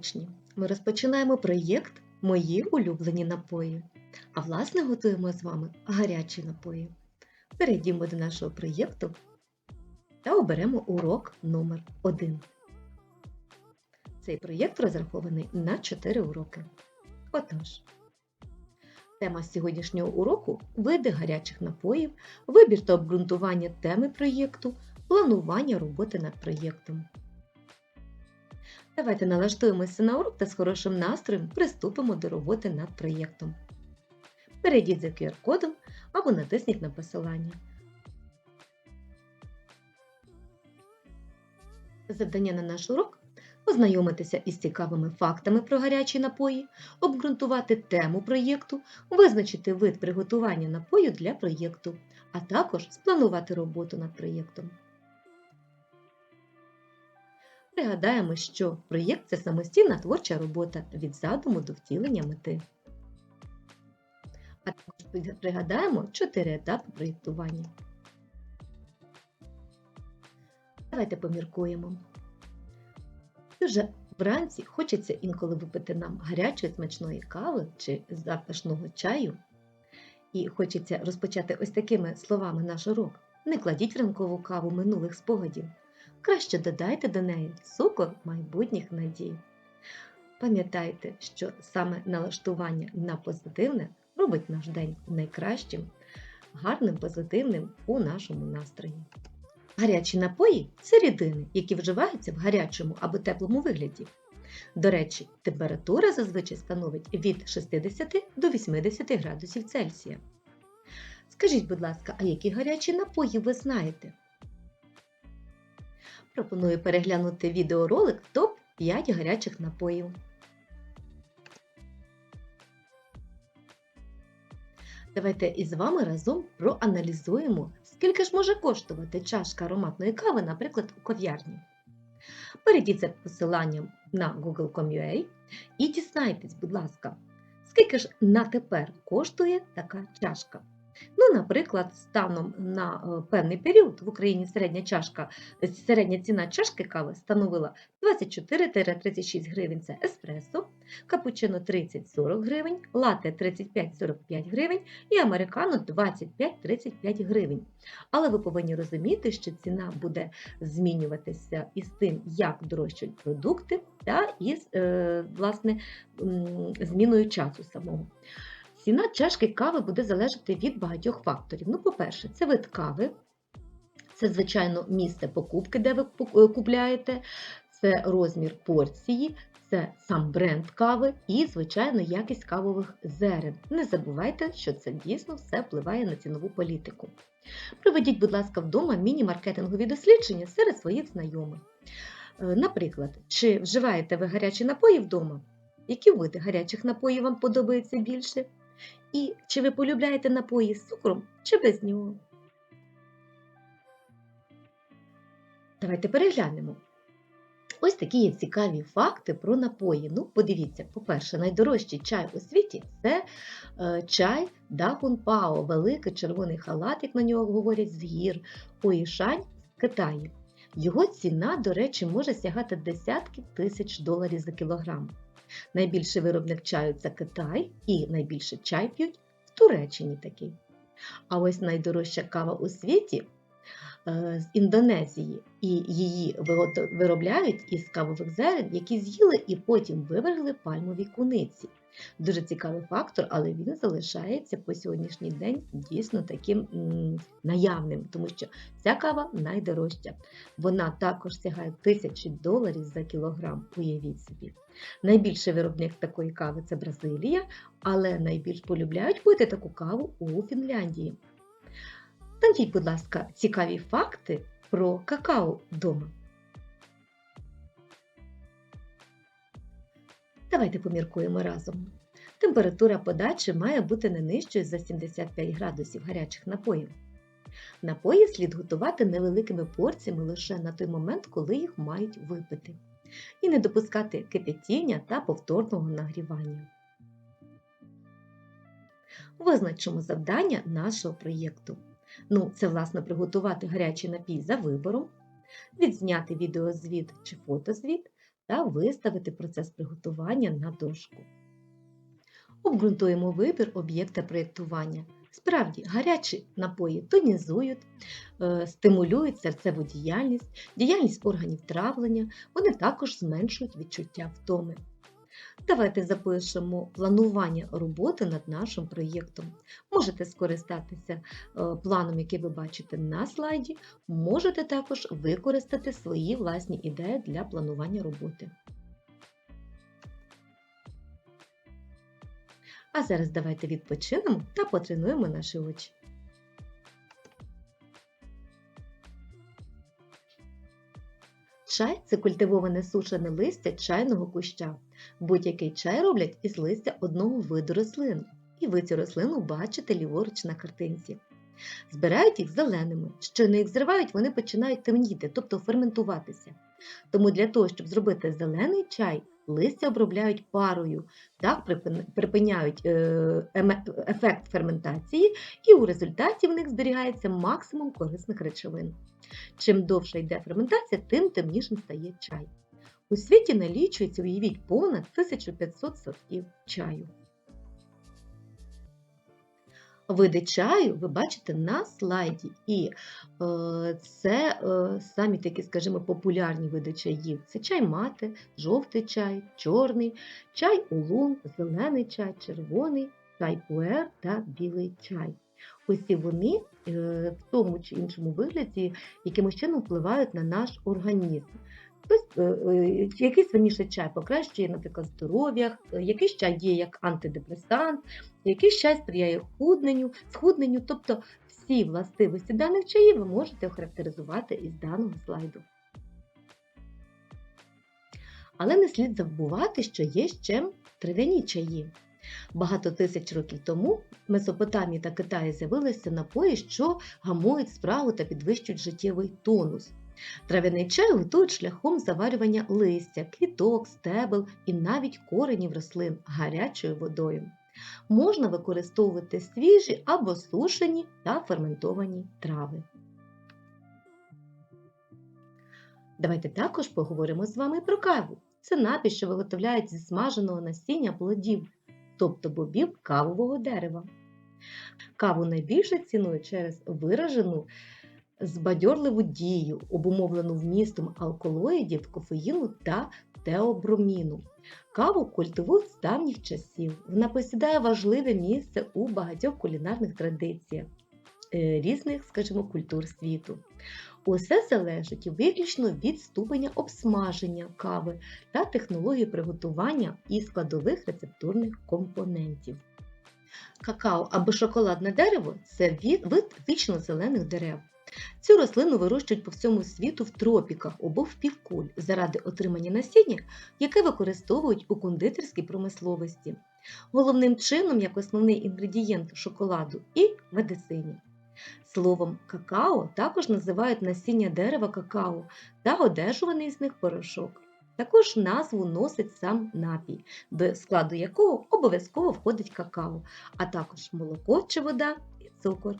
учні! Ми розпочинаємо проєкт Мої улюблені напої. А власне готуємо з вами гарячі напої. Перейдімо до нашого проєкту та оберемо урок номер 1 Цей проєкт розрахований на 4 уроки. Отож, тема сьогоднішнього уроку види гарячих напоїв, вибір та обґрунтування теми проєкту, планування роботи над проєктом. Давайте налаштуємося на урок та з хорошим настроєм приступимо до роботи над проєктом. Перейдіть за QR-кодом або натисніть на посилання. Завдання на наш урок ознайомитися із цікавими фактами про гарячі напої, обґрунтувати тему проєкту, визначити вид приготування напою для проєкту, а також спланувати роботу над проєктом. Пригадаємо, що проєкт це самостійна творча робота від задуму до втілення мети. А також пригадаємо чотири етапи проєктування. Давайте поміркуємо. Дуже вранці хочеться інколи випити нам гарячої смачної кави чи запашного чаю. І хочеться розпочати ось такими словами наш урок. Не кладіть ранкову каву минулих спогадів. Краще додайте до неї цукор майбутніх надій. Пам'ятайте, що саме налаштування на позитивне робить наш день найкращим, гарним, позитивним у нашому настрої. Гарячі напої це рідини, які вживаються в гарячому або теплому вигляді. До речі, температура зазвичай становить від 60 до 80 градусів Цельсія. Скажіть, будь ласка, а які гарячі напої ви знаєте? Пропоную переглянути відеоролик ТОП-5 гарячих напоїв. Давайте із вами разом проаналізуємо, скільки ж може коштувати чашка ароматної кави, наприклад, у кав'ярні. Перейдіть за посиланням на google.com.ua і дізнайтесь, будь ласка, скільки ж на тепер коштує така чашка. Ну, наприклад, станом на е, певний період в Україні середня чашка, середня ціна чашки кави становила 24-36 гривень це еспресо, капучино 30-40 гривень, лате 35-45 гривень і американо 25-35 гривень. Але ви повинні розуміти, що ціна буде змінюватися із тим, як дорожчають продукти, та із е, власне, зміною часу самого. Ціна чашки кави буде залежати від багатьох факторів. Ну, по-перше, це вид кави, це, звичайно, місце покупки, де ви е, купляєте, це розмір порції, це сам бренд кави і, звичайно, якість кавових зерен. Не забувайте, що це дійсно все впливає на цінову політику. Проведіть, будь ласка, вдома міні-маркетингові дослідження серед своїх знайомих. Е, наприклад, чи вживаєте ви гарячі напої вдома? Які види гарячих напоїв вам подобаються більше? І чи ви полюбляєте напої з цукром чи без нього? Давайте переглянемо. Ось такі є цікаві факти про напої. Ну, подивіться, по-перше, найдорожчий чай у світі це е, чай Дахун Пао, великий червоний халат, як на нього говорять, з гір Хуїшань з Китаю. Його ціна, до речі, може сягати десятки тисяч доларів за кілограм. Найбільший виробник чаю це Китай, і найбільше чай п'ють в Туреччині такий. А ось найдорожча кава у світі е, з Індонезії, і її виробляють із кавових зерен, які з'їли і потім вивергли пальмові куниці. Дуже цікавий фактор, але він залишається по сьогоднішній день дійсно таким наявним, тому що ця кава найдорожча. Вона також сягає тисячі доларів за кілограм, уявіть собі. Найбільший виробник такої кави це Бразилія, але найбільш полюбляють пити таку каву у Фінляндії. Навіть, будь ласка, цікаві факти про какао вдома. Давайте поміркуємо разом. Температура подачі має бути не нижчою за 75 градусів гарячих напоїв. Напої слід готувати невеликими порціями лише на той момент, коли їх мають випити. І не допускати кипятіння та повторного нагрівання. Визначимо завдання нашого проєкту. Ну, це, власне, приготувати гарячий напій за вибором, відзняти відеозвіт чи фотозвіт та виставити процес приготування на дошку. Обґрунтуємо вибір об'єкта проєктування. Справді, гарячі напої тонізують, е, стимулюють серцеву діяльність, діяльність органів травлення, вони також зменшують відчуття втоми. Давайте запишемо планування роботи над нашим проєктом. Можете скористатися е, планом, який ви бачите на слайді, можете також використати свої власні ідеї для планування роботи. А зараз давайте відпочинемо та потренуємо наші очі. Чай це культивоване сушене листя чайного куща. Будь-який чай роблять із листя одного виду рослин. І ви цю рослину бачите ліворуч на картинці. Збирають їх зеленими. Щойно їх зривають, вони починають темніти, тобто ферментуватися. Тому для того, щоб зробити зелений чай, листя обробляють парою, так припиняють е, ефект ферментації, і у результаті в них зберігається максимум корисних речовин. Чим довше йде ферментація, тим темнішим стає чай. У світі налічується, уявіть, понад 1500 сортів чаю. Види чаю ви бачите на слайді, і е, це е, самі такі, скажімо, популярні види чаїв. Це чай мати, жовтий чай, чорний, чай улун, зелений чай, червоний, чай пуер та білий чай. Усі вони е, в тому чи іншому вигляді якимось чином впливають на наш організм. Е, е, якийсь верніше чай покращує, наприклад, здоров'я, е, якийсь чай є як антидепресант, якийсь чай сприяє худненню, схудненню, тобто всі властивості даних чаїв ви можете охарактеризувати із даного слайду. Але не слід забувати, що є ще трав'яні чаї. Багато тисяч років тому в Месопотамії та Китаї з'явилися напої, що гамують спрагу та підвищують життєвий тонус. Трав'яний чай готують шляхом заварювання листя, квіток, стебел і навіть коренів рослин гарячою водою. Можна використовувати свіжі або сушені та ферментовані трави. Давайте також поговоримо з вами про каву. Це напій, що виготовляють зі смаженого насіння плодів, тобто бобів кавового дерева. Каву найбільше цінують через виражену збадьорливу дію, обумовлену вмістом алкалоїдів, кофеїну та теоброміну. Каву культивують з давніх часів. Вона посідає важливе місце у багатьох кулінарних традиціях е, різних, скажімо, культур світу. Усе залежить виключно від ступеня обсмаження кави та технології приготування і складових рецептурних компонентів. Какао або шоколадне дерево це вид вічно-зелених дерев. Цю рослину вирощують по всьому світу в тропіках або в півкуль заради отримання насіння, яке використовують у кондитерській промисловості, головним чином як основний інгредієнт шоколаду і медицині. Словом какао також називають насіння дерева какао та одержуваний з них порошок. Також назву носить сам напій, до складу якого обов'язково входить какао, а також молоко чи вода і цукор.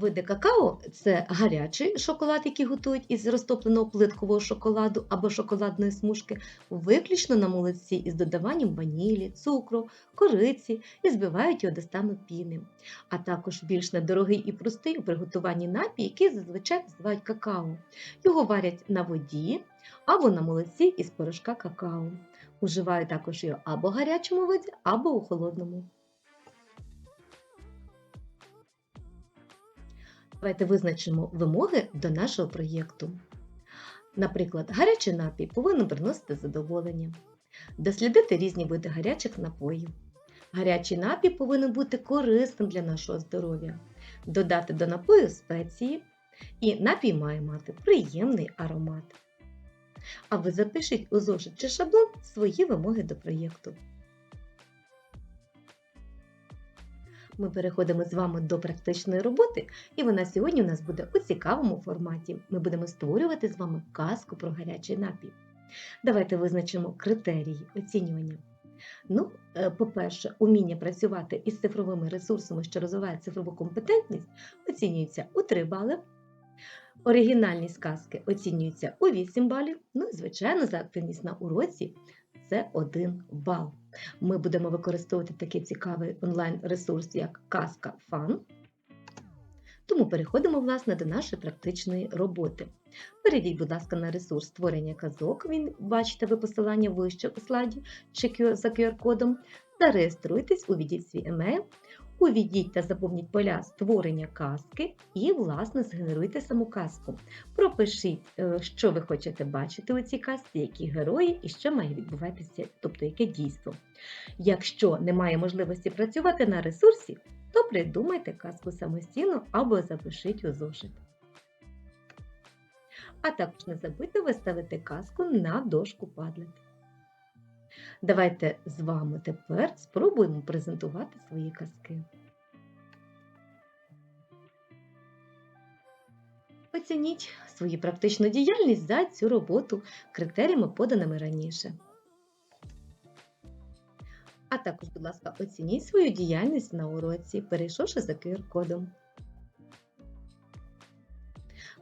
Види какао це гарячий шоколад, який готують із розтопленого плиткового шоколаду або шоколадної смужки, виключно на молоці із додаванням ванілі, цукру, кориці і збивають його до стану піни. А також більш недорогий і простий у приготуванні напій, який зазвичай називають какао. Його варять на воді або на молоці із порошка какао. Уживають також його або в гарячому виді, або у холодному. Давайте визначимо вимоги до нашого проєкту. Наприклад, гарячий напій повинен приносити задоволення, дослідити різні види гарячих напоїв. Гарячий напій повинен бути корисним для нашого здоров'я, додати до напою спеції, і напій має мати приємний аромат. А ви запишіть у зошит чи шаблон свої вимоги до проєкту. Ми переходимо з вами до практичної роботи, і вона сьогодні у нас буде у цікавому форматі. Ми будемо створювати з вами казку про гарячий напій. Давайте визначимо критерії оцінювання. Ну, е, по-перше, уміння працювати із цифровими ресурсами, що розвивають цифрову компетентність, оцінюється у 3 бали. Оригінальність казки оцінюється у 8 балів. Ну і, звичайно, за активність на уроці це 1 бал. Ми будемо використовувати такий цікавий онлайн-ресурс, як Казка Фан. Тому переходимо, власне, до нашої практичної роботи. Перейдіть, будь ласка, на ресурс створення казок. Він бачите ви посилання вище у слайді чи за QR-кодом. Зареєструйтесь, увідіть свій емейл, увідіть та заповніть поля створення казки і, власне, згенеруйте саму казку. Пропишіть, е, що ви хочете бачити у цій казці, які герої і що має відбуватися, тобто яке дійство. Якщо немає можливості працювати на ресурсі, то придумайте казку самостійно або запишіть у зошит. А також не забудьте виставити казку на дошку Padlet. Давайте з вами тепер спробуємо презентувати свої казки. Оцініть свою практичну діяльність за цю роботу критеріями, поданими раніше. А також, будь ласка, оцініть свою діяльність на уроці, перейшовши за QR-кодом.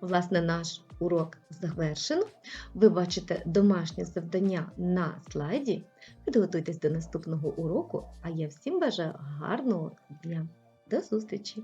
Власне, наш урок завершено. Ви бачите домашнє завдання на слайді. Підготуйтесь до наступного уроку, а я всім бажаю гарного дня. До зустрічі!